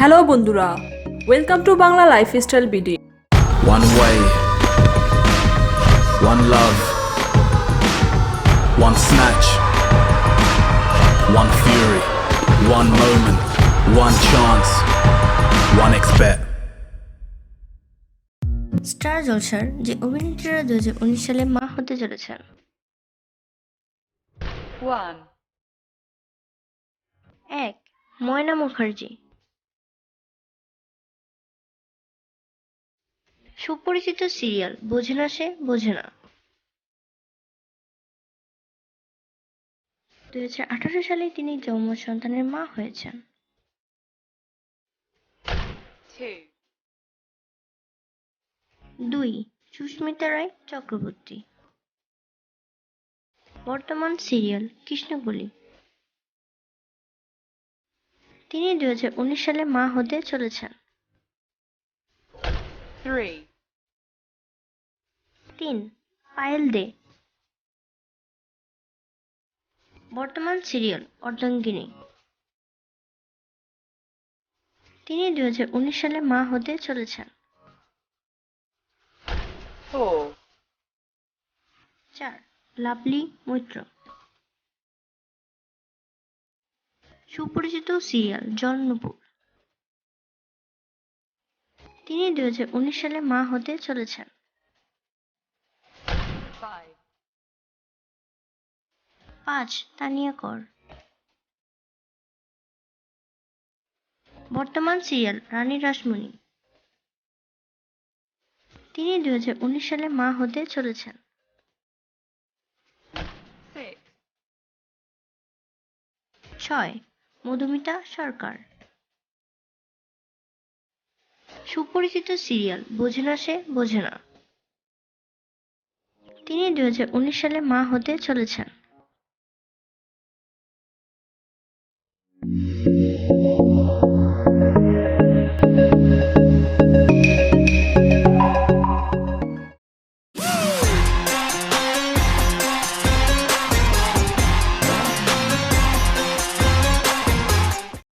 Hello বন্ধুরা welcome to Bangla lifestyle BD one way, one love, one snatch, one fury, one moment, one chance, one expect. Star জলসার যে অভিনেত্রীরা দু হাজার উনিশ সালে মা হতে চলেছেন. এক ময়না মুখার্জি সুপরিচিত সিরিয়াল, বোঝে না সে, বোঝে না। দুই হাজার আঠারো সালে তিনি যৌম সন্তানের মা হয়েছেন। দুই, সুস্মিতা রায় চক্রবর্তী। বর্তমান সিরিয়াল কৃষ্ণকলি তিনি দুই হাজার উনিশ সালে মা হতে চলেছেন। Three. তিন। পায়েল দে। বর্তমান সিরিয়াল অর্ধাঙ্গিনী। তিনি দুই হাজার উনিশ সালে মা হতে চলেছেন। Four. চার লাভলি মৈত্র। সুপরিচিত সিরিয়াল জন্মপুর। তিনি দুই হাজার উনিশ সালে মা হতে চলেছেন। পাঁচ, তানিয়া কর। বর্তমান সিরিয়াল, রানী রাসমণি। তিনি দুই হাজার উনিশ সালে মা হতে চলেছেন। ছয়, মধুমিতা সরকার। সুপরিচিত সিরিয়াল, বোঝে না সে, বোঝে না। তিনি দুই হাজার উনিশ সালে মা হতে চলেছেন।